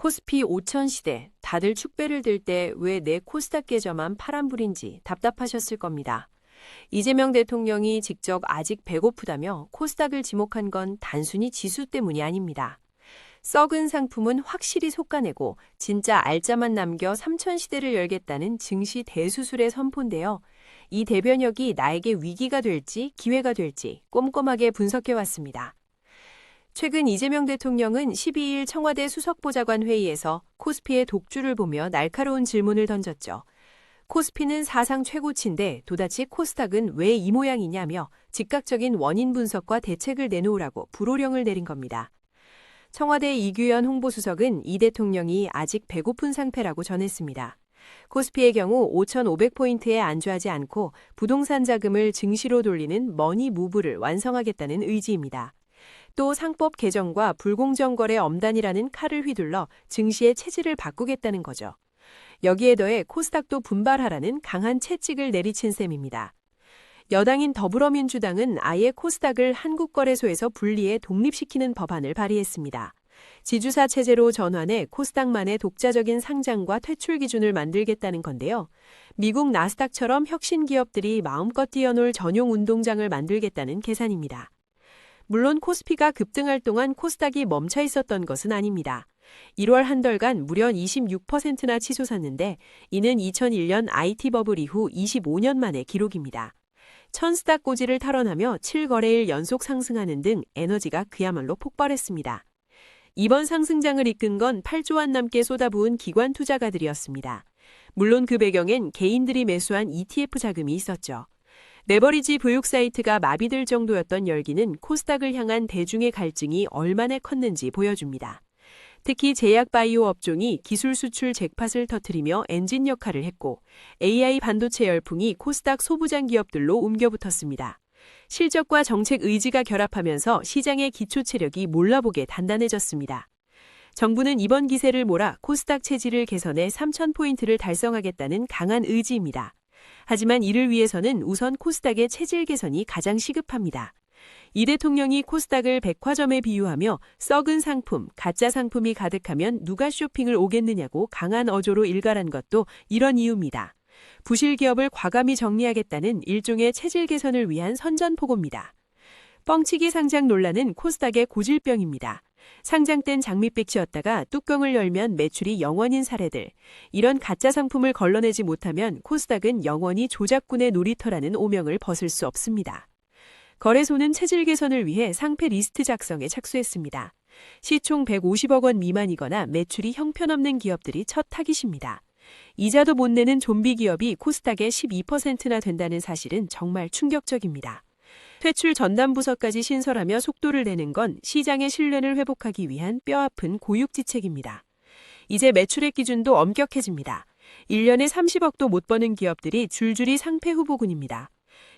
코스피 5천 시대, 다들 축배를 들 때 왜 내 코스닥 계좌만 파란불인지 답답하셨을 겁니다. 이재명 대통령이 직접 아직 배고프다며 코스닥을 지목한 건 단순히 지수 때문이 아닙니다. 썩은 상품은 확실히 솎아내고 진짜 알짜만 남겨 3천 시대를 열겠다는 증시 대수술의 선포인데요. 이 대변역이 나에게 위기가 될지 기회가 될지 꼼꼼하게 분석해 왔습니다. 최근 이재명 대통령은 12일 청와대 수석보좌관 회의에서 코스피의 독주를 보며 날카로운 질문을 던졌죠. 코스피는 사상 최고치인데 도다치 코스닥은 왜 이 모양이냐며 즉각적인 원인 분석과 대책을 내놓으라고 불호령을 내린 겁니다. 청와대 이규현 홍보수석은 이 대통령이 아직 배고픈 상태라고 전했습니다. 코스피의 경우 5,500포인트에 안주하지 않고 부동산 자금을 증시로 돌리는 머니 무브를 완성하겠다는 의지입니다. 또 상법 개정과 불공정 거래 엄단이라는 칼을 휘둘러 증시의 체질을 바꾸겠다는 거죠. 여기에 더해 코스닥도 분발하라는 강한 채찍을 내리친 셈입니다. 여당인 더불어민주당은 아예 코스닥을 한국거래소에서 분리해 독립시키는 법안을 발의했습니다. 지주사 체제로 전환해 코스닥만의 독자적인 상장과 퇴출 기준을 만들겠다는 건데요. 미국 나스닥처럼 혁신 기업들이 마음껏 뛰어놀 전용 운동장을 만들겠다는 계산입니다. 물론 코스피가 급등할 동안 코스닥이 멈춰 있었던 것은 아닙니다. 1월 한 달간 무려 26%나 치솟았는데 이는 2001년 IT 버블 이후 25년 만의 기록입니다. 천스닥 고지를 탈환하며 7거래일 연속 상승하는 등 에너지가 그야말로 폭발했습니다. 이번 상승장을 이끈 건 8조 원 넘게 쏟아부은 기관 투자가들이었습니다. 물론 그 배경엔 개인들이 매수한 ETF 자금이 있었죠. 레버리지 교육 사이트가 마비될 정도였던 열기는 코스닥을 향한 대중의 갈증이 얼마나 컸는지 보여줍니다. 특히 제약 바이오 업종이 기술 수출 잭팟을 터트리며 엔진 역할을 했고 AI 반도체 열풍이 코스닥 소부장 기업들로 옮겨붙었습니다. 실적과 정책 의지가 결합하면서 시장의 기초 체력이 몰라보게 단단해졌습니다. 정부는 이번 기세를 몰아 코스닥 체질을 개선해 3,000포인트를 달성하겠다는 강한 의지입니다. 하지만 이를 위해서는 우선 코스닥의 체질 개선이 가장 시급합니다. 이 대통령이 코스닥을 백화점에 비유하며 썩은 상품, 가짜 상품이 가득하면 누가 쇼핑을 오겠느냐고 강한 어조로 일갈한 것도 이런 이유입니다. 부실 기업을 과감히 정리하겠다는 일종의 체질 개선을 위한 선전포고입니다. 뻥치기 상장 논란은 코스닥의 고질병입니다. 상장된 장밋빛이었다가 뚜껑을 열면 매출이 영원인 사례들. 이런 가짜 상품을 걸러내지 못하면 코스닥은 영원히 조작꾼의 놀이터라는 오명을 벗을 수 없습니다. 거래소는 체질 개선을 위해 상패 리스트 작성에 착수했습니다. 시총 150억 원 미만이거나 매출이 형편없는 기업들이 첫 타깃입니다. 이자도 못 내는 좀비 기업이 코스닥의 12%나 된다는 사실은 정말 충격적입니다. 퇴출 전담 부서까지 신설하며 속도를 내는 건 시장의 신뢰를 회복하기 위한 뼈아픈 고육지책입니다. 이제 매출액 기준도 엄격해집니다. 1년에 30억도 못 버는 기업들이 줄줄이 상패 후보군입니다.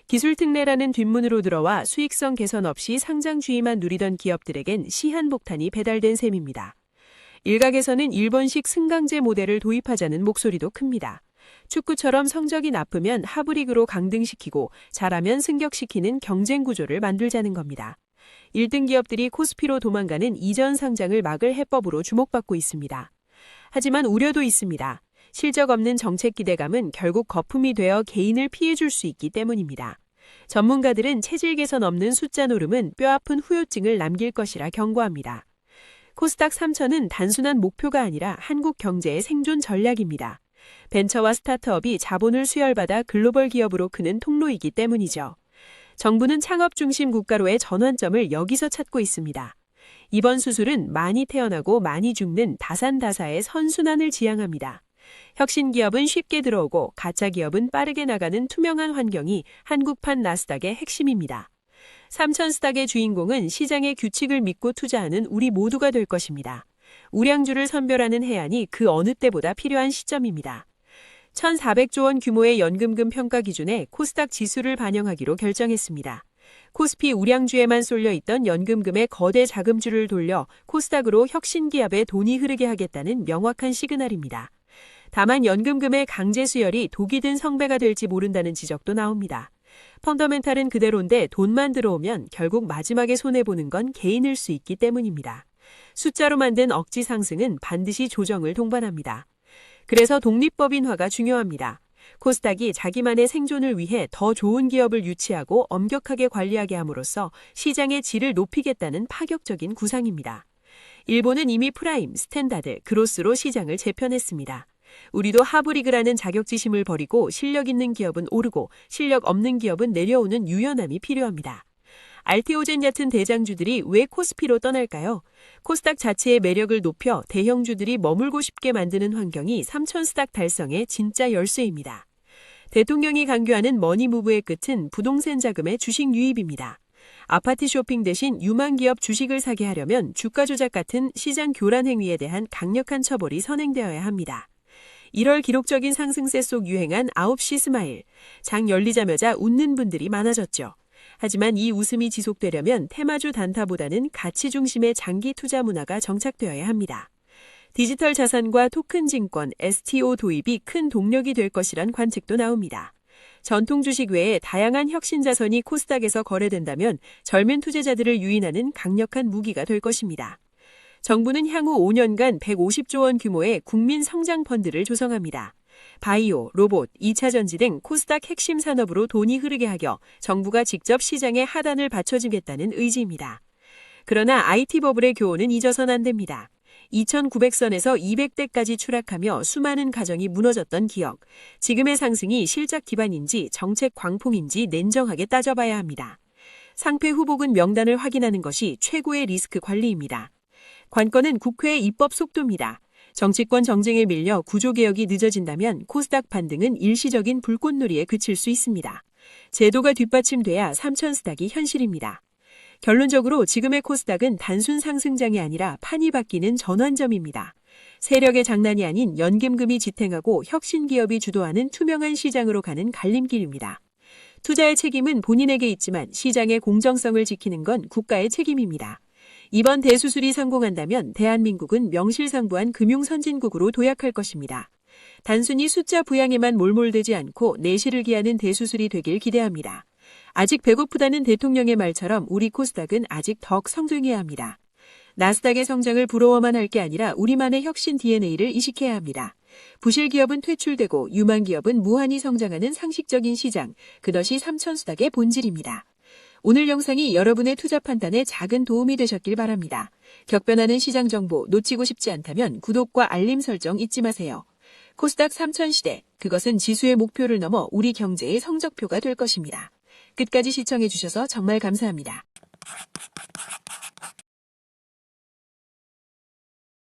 기술 특례라는 뒷문으로 들어와 수익성 개선 없이 상장 주의만 누리던 기업들에겐 시한폭탄이 배달된 셈입니다. 일각에서는 일본식 승강제 모델을 도입하자는 목소리도 큽니다. 축구처럼 성적이 나쁘면 하브리그로 강등시키고 잘하면 승격시키는 경쟁 구조를 만들자는 겁니다. 1등 기업들이 코스피로 도망가는 이전 상장을 막을 해법으로 주목받고 있습니다. 하지만 우려도 있습니다. 실적 없는 정책 기대감은 결국 거품이 되어 개인을 피해줄 수 있기 때문입니다. 전문가들은 체질 개선 없는 숫자 노름은 뼈아픈 후유증을 남길 것이라 경고합니다. 코스닥 3천은 단순한 목표가 아니라 한국 경제의 생존 전략입니다. 벤처와 스타트업이 자본을 수혈받아 글로벌 기업으로 크는 통로이기 때문이죠. 정부는 창업 중심 국가로의 전환점을 여기서 찾고 있습니다. 이번 수술은 많이 태어나고 많이 죽는 다산다사의 선순환을 지향합니다. 혁신 기업은 쉽게 들어오고 가짜 기업은 빠르게 나가는 투명한 환경이 한국판 나스닥의 핵심입니다. 삼천 스닥의 주인공은 시장의 규칙을 믿고 투자하는 우리 모두가 될 것입니다. 우량주를 선별하는 해안이 그 어느 때보다 필요한 시점입니다. 1,400조 원 규모의 연금금 평가 기준에 코스닥 지수를 반영하기로 결정했습니다. 코스피 우량주에만 쏠려 있던 연금금의 거대 자금줄을 돌려 코스닥으로 혁신기업에 돈이 흐르게 하겠다는 명확한 시그널입니다. 다만 연금금의 강제 수혈이 독이 든 성배가 될지 모른다는 지적도 나옵니다. 펀더멘탈은 그대로인데 돈만 들어오면 결국 마지막에 손해보는 건 개인일 수 있기 때문입니다. 숫자로 만든 억지 상승은 반드시 조정을 동반합니다. 그래서 독립법인화가 중요합니다. 코스닥이 자기만의 생존을 위해 더 좋은 기업을 유치하고 엄격하게 관리하게 함으로써 시장의 질을 높이겠다는 파격적인 구상입니다. 일본은 이미 프라임, 스탠다드, 그로스로 시장을 재편했습니다. 우리도 하브리그라는 자격지심을 버리고 실력 있는 기업은 오르고 실력 없는 기업은 내려오는 유연함이 필요합니다. 알테오젠 얕은 대장주들이 왜 코스피로 떠날까요? 코스닥 자체의 매력을 높여 대형주들이 머물고 싶게 만드는 환경이 3천 스닥 달성의 진짜 열쇠입니다. 대통령이 강조하는 머니무브의 끝은 부동산 자금의 주식 유입입니다. 아파트 쇼핑 대신 유망 기업 주식을 사게 하려면 주가 조작 같은 시장 교란 행위에 대한 강력한 처벌이 선행되어야 합니다. 1월 기록적인 상승세 속 유행한 9시 스마일. 장 열리자마자 웃는 분들이 많아졌죠. 하지만 이 웃음이 지속되려면 테마주 단타보다는 가치 중심의 장기 투자 문화가 정착되어야 합니다. 디지털 자산과 토큰 증권, STO 도입이 큰 동력이 될 것이란 관측도 나옵니다. 전통 주식 외에 다양한 혁신 자선이 코스닥에서 거래된다면 젊은 투자자들을 유인하는 강력한 무기가 될 것입니다. 정부는 향후 5년간 150조 원 규모의 국민 성장 펀드를 조성합니다. 바이오, 로봇, 2차 전지 등 코스닥 핵심 산업으로 돈이 흐르게 하여 정부가 직접 시장에 하단을 받쳐주겠다는 의지입니다. 그러나 IT 버블의 교훈은 잊어선 안 됩니다. 2900선에서 200대까지 추락하며 수많은 가정이 무너졌던 기억. 지금의 상승이 실적 기반인지 정책 광풍인지 냉정하게 따져봐야 합니다. 상패 후보군 명단을 확인하는 것이 최고의 리스크 관리입니다. 관건은 국회의 입법 속도입니다. 정치권 정쟁에 밀려 구조개혁이 늦어진다면 코스닥 반등은 일시적인 불꽃놀이에 그칠 수 있습니다. 제도가 뒷받침돼야 삼천스닥이 현실입니다. 결론적으로 지금의 코스닥은 단순 상승장이 아니라 판이 바뀌는 전환점입니다. 세력의 장난이 아닌 연금금이 지탱하고 혁신 기업이 주도하는 투명한 시장으로 가는 갈림길입니다. 투자의 책임은 본인에게 있지만 시장의 공정성을 지키는 건 국가의 책임입니다. 이번 대수술이 성공한다면 대한민국은 명실상부한 금융선진국으로 도약할 것입니다. 단순히 숫자 부양에만 몰몰되지 않고 내실을 기하는 대수술이 되길 기대합니다. 아직 배고프다는 대통령의 말처럼 우리 코스닥은 아직 덕 성장해야 합니다. 나스닥의 성장을 부러워만 할 게 아니라 우리만의 혁신 DNA를 이식해야 합니다. 부실 기업은 퇴출되고 유망 기업은 무한히 성장하는 상식적인 시장, 그것이 삼천수닥의 본질입니다. 오늘 영상이 여러분의 투자 판단에 작은 도움이 되셨길 바랍니다. 격변하는 시장 정보 놓치고 싶지 않다면 구독과 알림 설정 잊지 마세요. 코스닥 3천 시대, 그것은 지수의 목표를 넘어 우리 경제의 성적표가 될 것입니다. 끝까지 시청해 주셔서 정말 감사합니다.